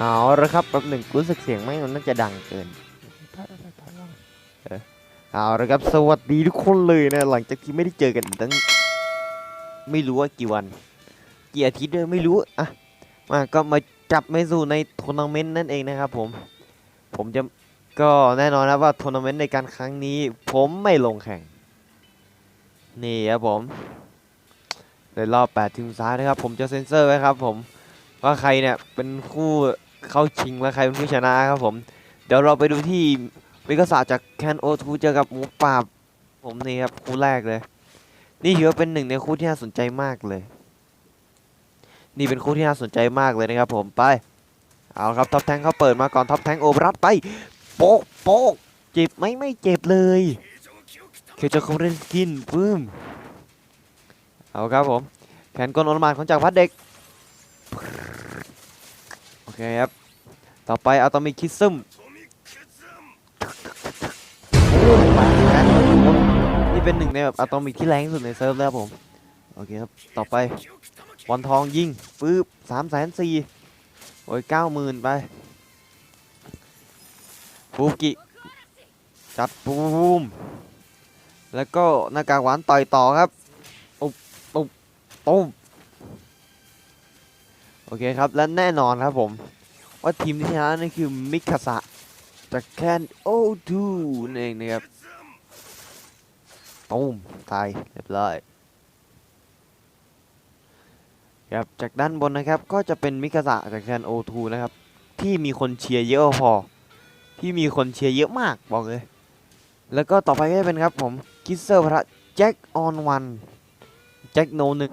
เอาละครับแป๊บหนึ่งรู้สึกเสียงไม่มันน่าจะดังเกินเอาละครับสวัสดีทุกคนเลยนะหลังจากที่ไม่ได้เจอกันตั้งไม่รู้ว่ากี่วันกี่อาทิตย์ด้วยไม่รู้อะมาก็มาจับไม่สู่ในทัวร์นาเมนต์นั่นเองนะครับผมผมจะก็แน่นอนนะว่าทัวร์นาเมนต์ในการครั้งนี้ ผมไม่ลงแข่ง นี่ครับผมในรอบ8ทีมสุดท้ายนะครับ ผมจะเซ็นเซอร์ไว้ครับ ผมว่าใครเนี่ยเป็นคู่ เข้าชิงและใครเป็นผู้ชนะครับผม เดี๋ยวเราไปดูที่วิกษาจากแคนโอทูเจอกับหมูป่าผมนี่ครับคู่แรกเลย นี่ถือว่าเป็นหนึ่งในคู่ที่น่าสนใจมากเลย นี่เป็นคู่ที่น่าสนใจมากเลยนะครับผมไป เอาครับท็อปแทงเขาเปิดมาก่อนท็อปแทงโอบรัดไปโป๊กโป๊กเจ็บไหมไม่เจ็บเลยเคจะคอมเรนกินปึ้มเอาครับผมแขนกลอนุมานของจากรพัดเด็ก เคครับ ต่อไปอาตอมิคิซึมโอ้มาแล้วนี่เป็นหนึ่งในแบบอะตอมิกที่แรงที่สุดในเซิร์ฟแล้วครับผม โอเคครับ ต่อไปบอลทองยิงปื๊บสามแสนสี่โอ้ยเก้าหมื่นไปฟูกิจัดปูมแล้วก็หน้ากากหวานต่อยต่อครับ อุ๊บอุ๊บตุ้ม โอเคครับ และแน่นอนครับผม ว่าทีมที่ชนะนั่นคือมิคาสะจากแคนโอทูนั่นเองนะครับตูมตายเรียบร้อยครับจากด้านบนนะครับก็จะเป็นมิคาสะจากแคนโอทูนะครับ ที่มีคนเชียร์เยอะพอ ที่มีคนเชียร์เยอะมากบอกเลย แล้วก็ต่อไปก็จะเป็นครับผมกิสเซอร์พระแจ็คออนวันแจ็คโนหนึ่ง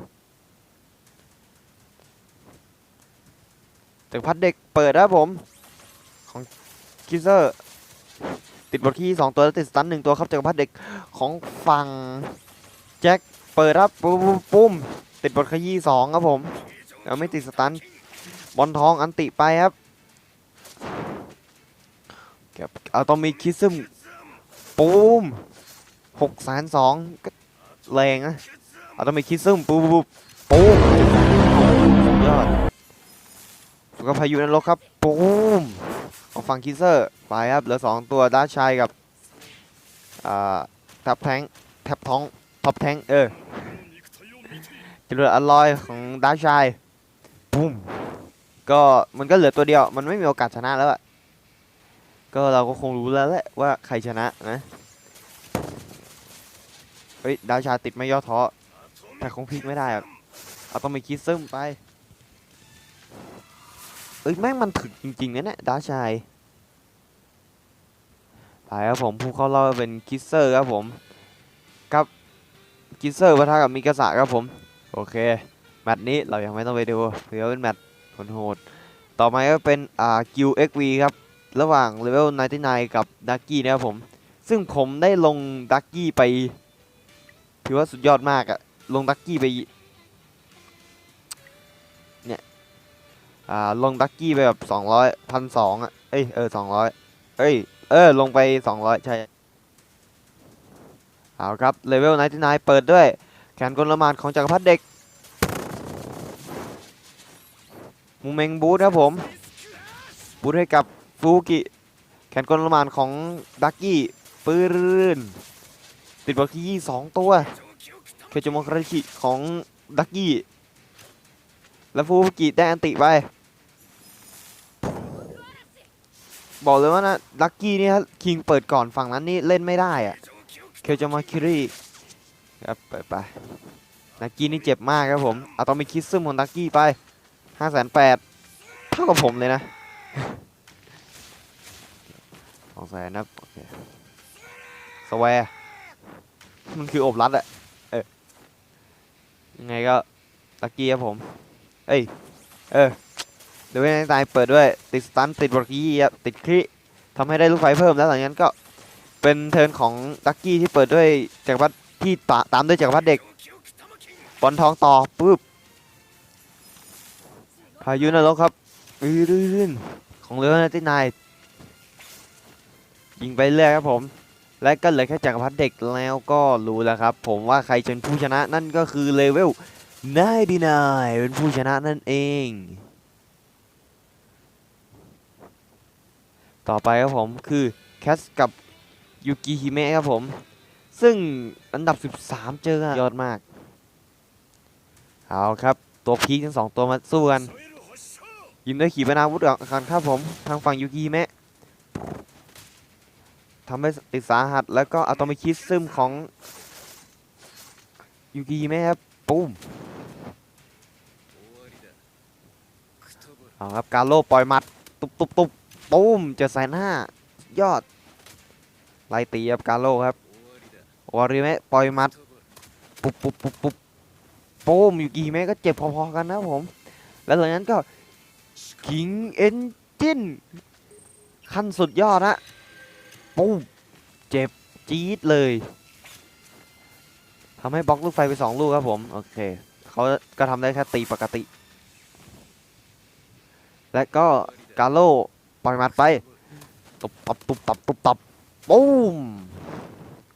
จากพัดเด็กเปิดนะครับผม ของคิเซอร์ติดบทที่สองตัวแล้วติดสตันหนึ่งตัวครับจากพัดเด็กของฝั่งแจ็คเปิดครับปุ้มปุ้มปุ้มติดบทขยี้สองครับผมแล้วไม่ติดสตันบอลทองอันติไปครับเก็บเอาต้องมีคิซึมปุ้มหกแสนสองก็แรงนะเอาต้องมีคิซึมปุ้มปุ้มปุ้มยอด ก็พายุนรกครับปูมของฝั่งคิเซอร์ไปครับเหลือสองตัวดาชายกับทับแทงแท็บท้องท็อปแทงเออจรวดอลลอยของดาชายปูมก็มันก็เหลือตัวเดียว มันไม่มีโอกาสชนะแล้วอะก็เราก็คงรู้แล้วแหละว่าใครชนะนะเฮ้ยดาชายติดไม่ย่อท้อแต่คงพลิกไม่ได้อะเอาต้องมีคิดซึมไป อ้ยแม่งมันถึกจริงๆนะเนี่ยดาชายไปครับผมผู้เข้ารอบเป็นคิสเซอร์ครับผมกับคิสเซอร์ปะทะกับมิกาสะครับผมโอเคแมตช์นี้เรายังไม่ต้องไปดูเผื่อเป็นแมตช์โหดต่อมาก็เป็นอ่ากิวเอ็กวีครับระหว่างเลเวล99 กับดักกี้นะครับผม ซึ่งผมได้ลงดักกี้ไปถือว่าสุดยอดมากอะลงดักกี้ไป อ่าลงดักกี้ไปแบบสองร้อยพันสองอะเอ้ยเออสองร้อยเอ้ยเออลงไปสองร้อยใช่เอาครับเลเวล99เปิดด้วยแขนกลมานของจักรพรรดิเด็กมูเมงบูทครับผมบูทให้กับฟูกิแขนกลมานของดักกี้ปืนติดบอลที่ยี่สองตัวเคจโมคริคิของดักกี้แล้วฟูกิได้อันติไป บอกเลยว่านะลักกี้นี่ถ้าคิงเปิดก่อนฝั่งนั้นนี่เล่นไม่ได้อะเคจามาคิรีครับเปิดไปลักกี้นี่เจ็บมากครับผมเอาต้องมีคิดซึมของลักกี้ไปห้าแสนแปดเท่ากับผมเลยนะสองแสนนะโอเคสแวร์มันคืออบรัดอะเออยังไงก็ลักกี้ครับผม เอ้ย เออ เดี๋ยวเวนตายเปิดด้วยติดสตันติดบล็อกกี้ครับติดคลิทำให้ได้ลูกไฟเพิ่มแล้วหลังจากนั้นก็เป็นเทิร์นของดักกี้ที่เปิดด้วยจักรพรรดิที่ตาตามด้วยจักรพรรดิเด็กบอลทองต่อปุ๊บพายุนรกครับรื่นของเรือนาที่นายยิงไปเรื่อยครับผม และก็เหลือแค่จักรพรรดิเด็กแล้วก็รู้แล้วครับ ผมว่าใครจะเป็นผู้ชนะนั่นก็คือเลเวล99เป็นผู้ชนะนั่นเอง ต่อไปครับผมคือแคสกับยูกิฮิเมะครับผม ซึ่งอันดับ 13 เจอยอดมาก เอาครับ ตัวพีคทั้งสองตัวมาสู้กัน ยิมด้วยขีปนาวุธกันครับผม ทางฝั่งยูกิฮิเมะทำให้ติดสาหัส แล้วก็อะตอมิคิสซึมของยูกิฮิเมะครับปุ้มเอาครับ การโลปล่อยมัด ตุบตุบตุบ ปุ้มเจอสายหน้ายอดไล่ตีครับกาโลครับวอริเมะปล่อยมัดปุ๊บปุ๊บปุ๊บปุ๊บปุ้มอยู่กิฮิเมะก็เจ็บพอๆกันนะผม แล้วหลังนั้นก็คิงเอนจินขั้นสุดยอดฮะปุ้มเจ็บจี๊ดเลยทำให้บล็อกลูกไฟไปสองลูกครับผม โอเคเขาก็ทำได้แค่ตีปกติ และก็กาโล ปอยมัดไปตุบตับตุบตับตุบตับปุ้ม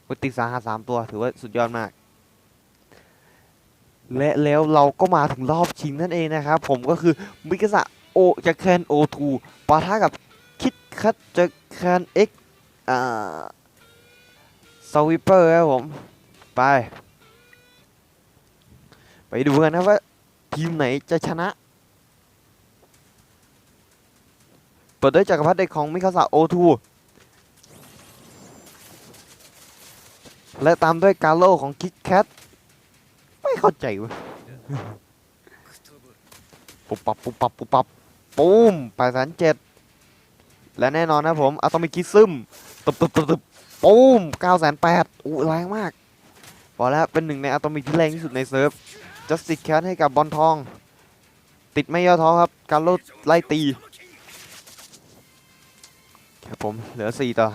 วุติสาหัสามตัวถือว่าสุดยอดมาก และแล้วเราก็มาถึงรอบชิงนั่นเองนะครับ ผมก็คือมิกาสะโอจากแคนโอทูปะทะกับคิดคัตจากแคนเอ็กอ่าสวิปเปอร์ครับผม ไป ไปดูกันนะว่าทีมไหนจะชนะ เปิดด้วยจักรพรรดิเด็กของมิคาสะโอทูและตามด้วยกาโลของคิกแคทไม่เข้าใจเวะปุบปับปุบปับปุบปับปูมแปดแสนเจ็ดและแน่นอนนะผมอะตอมิคิซึมตึบตึบตึบตึบปูมเก้าแสนแปดอู้แรงมากพอแล้วเป็นหนึ่งในอะตอมิกที่แรงที่สุดในเซิร์ฟจัสติ c แคทให้กับบอลทอง ติดไม่ย่อท้อครับ กาโลไล่ตี ครับผมเหลือ 4 ต่อ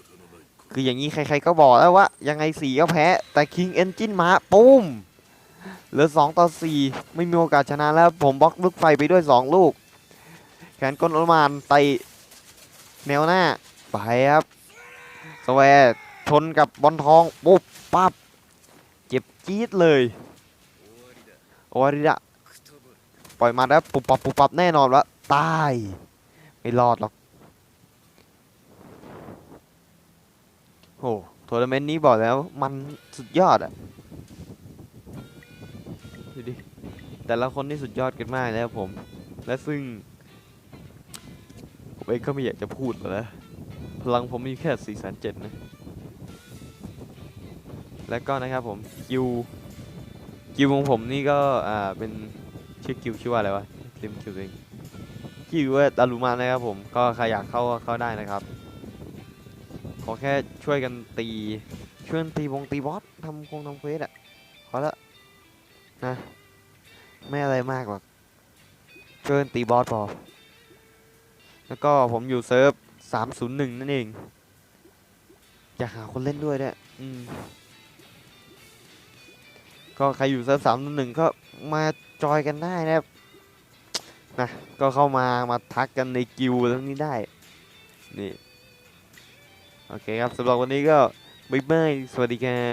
5 คืออย่างนี้ใครๆก็บอกแล้วว่า ยังไง 4 ก็แพ้ แต่ King Engine มาปุ้ม เหลือ 2 ต่อ 4 ไม่มีโอกาสชนะแล้ว ผมบล็อกลูกไฟไปด้วย 2 ลูก แขนกลอมานไตแนวหน้า ไปครับสแวร์ชนกับบอลทอง ปุ๊บปั๊บ เจ็บจี๊ดเลย โอวาริดะปล่อยมาแล้ว ปุบปับปุบปับแน่นอนว่าตาย ไม่รอดหรอก โอ้ทัวร์นาเมนต์นี้บอกแล้วมันสุดยอดอะดูดิแต่ละคนนี่สุดยอดกันมากแล้วผม และซึ่ง ผมเองก็ไม่อยากจะพูดหรอกนะพลังผมมีแค่4 7 0 0นะ และก็นะครับผมคิวคิวของผมนี่ก็อ่าเป็นชื่อคิวชื่อว่าอะไรวะลืมคิวเองคิวว่าดารุมานะครับผมก็ใครอยากเข้าก็เข้าได้นะครับ ขอแค่ช่วยกันตีช่วยกันตีวงตีบอสทำคงทำเควสอะขอละนะไม่อะไรมากหรอกช่วยกันตีบอสพอแล้วก็ผมอยู่เซิร์ฟ301นั่นเองอยากหาคนเล่นด้วยด้วยอืมก็ใครอยู่เซิร์ฟ301ก็มาจอยกันได้นะครับนะก็เข้ามามาทักกันในกิวแล้วนี้ได้นี่ โอเคครับสำหรับวันนี้ก็บ๊ายบายสวัสดีครับ